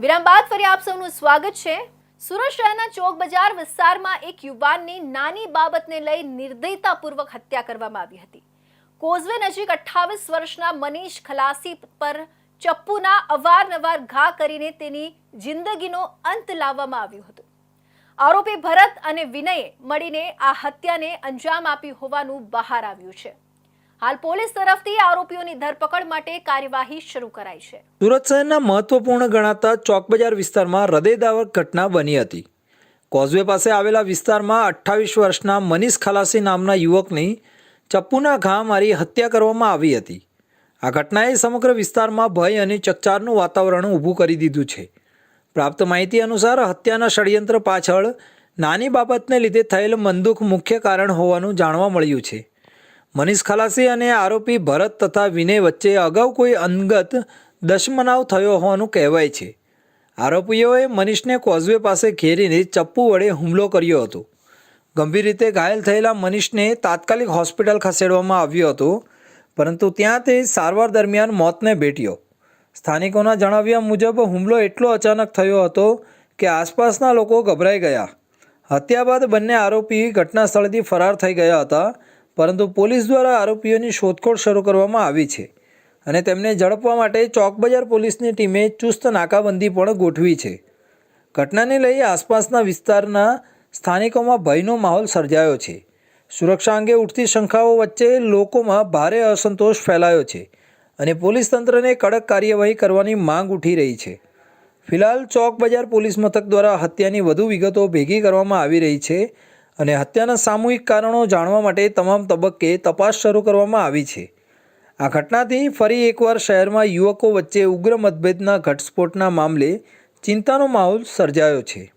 વિરામ બાદ ફરી આપ સૌનું સ્વાગત છે. સુરત શહેરના ચોક બજાર વિસ્તારમાં એક યુવાનની નાની બાબતને લઈ નિર્દયતાપૂર્વક હત્યા કરવામાં આવી હતી. કોઝવે નજીક અઠ્ઠાવીસ વર્ષના મનીષ ખલાસી પર ચપ્પુના અવારનવાર ઘા કરીને તેની જિંદગીનો અંત લાવવામાં આવ્યો હતો. આરોપી ભરત અને વિનયે મળીને આ હત્યાને અંજામ આપી હોવાનું બહાર આવ્યું છે. હાલ પોલીસ તરફથી આરોપીઓની ધરપકડ માટે કાર્યવાહી શરૂ કરાઈ છે. સુરત શહેરના મહત્વપૂર્ણ ગણાતા ચોક બજાર વિસ્તારમાં હૃદયદાવક ઘટના બની હતી. કોઝવે પાસે આવેલા વિસ્તારમાં અઠ્ઠાવીસ વર્ષના મનીષ ખલાસી નામના યુવકની ચપ્પુના ઘા મારી હત્યા કરવામાં આવી હતી. આ ઘટનાએ સમગ્ર વિસ્તારમાં ભય અને ચકચારનું વાતાવરણ ઊભું કરી દીધું છે. પ્રાપ્ત માહિતી અનુસાર હત્યાના ષડયંત્ર પાછળ નાની બાબતને લીધે થયેલ મનદુખ મુખ્ય કારણ હોવાનું જાણવા મળ્યું છે. મનીષ ખલાસી અને આરોપી ભરત તથા વિનય વચ્ચે અગાઉ કોઈ અંગત દશમનાવ થયો હોવાનું કહેવાય છે. આરોપીઓએ મનીષને કોઝવે પાસે ઘેરીને ચપ્પુ વડે હુમલો કર્યો હતો. ગંભીર રીતે ઘાયલ થયેલા મનીષને તાત્કાલિક હોસ્પિટલ ખસેડવામાં આવ્યો હતો, પરંતુ ત્યાં તે સારવાર દરમિયાન મોતને ભેટ્યો. સ્થાનિકોના જણાવ્યા મુજબ હુમલો એટલો અચાનક થયો હતો કે આસપાસના લોકો ગભરાઈ ગયા. હત્યા બાદ બંને આરોપી ઘટના સ્થળેથી ફરાર થઈ ગયા હતા પરંતુ પોલીસ દ્વારા આરોપીઓની શોધખોળ શરૂ કરવામાં આવી છે અને તેમને ઝડપવા માટે ચોક બજાર પોલીસની ટીમે ચુસ્ત નાકાબંધી પણ ગોઠવી છે. ઘટનાને લઈ આસપાસના વિસ્તારના સ્થાનિકોમાં ભયનો માહોલ સર્જાયો છે. સુરક્ષા અંગે ઉઠતી શંકાઓ વચ્ચે લોકોમાં ભારે અસંતોષ ફેલાયો છે અને પોલીસ તંત્રને કડક કાર્યવાહી કરવાની માંગ ઉઠી રહી છે. ફિલહાલ ચોક બજાર પોલીસ મથક દ્વારા હત્યાની વધુ વિગતો ભેગી કરવામાં આવી રહી છે અને હત્યાના સામૂહિક કારણો જાણવા માટે તમામ તબક્કે તપાસ શરૂ કરવામાં આવી છે. આ ઘટનાથી ફરી એકવાર શહેરમાં યુવકો વચ્ચે ઉગ્ર મતભેદના ઘટસ્ફોટના મામલે ચિંતાનો માહોલ સર્જાયો છે.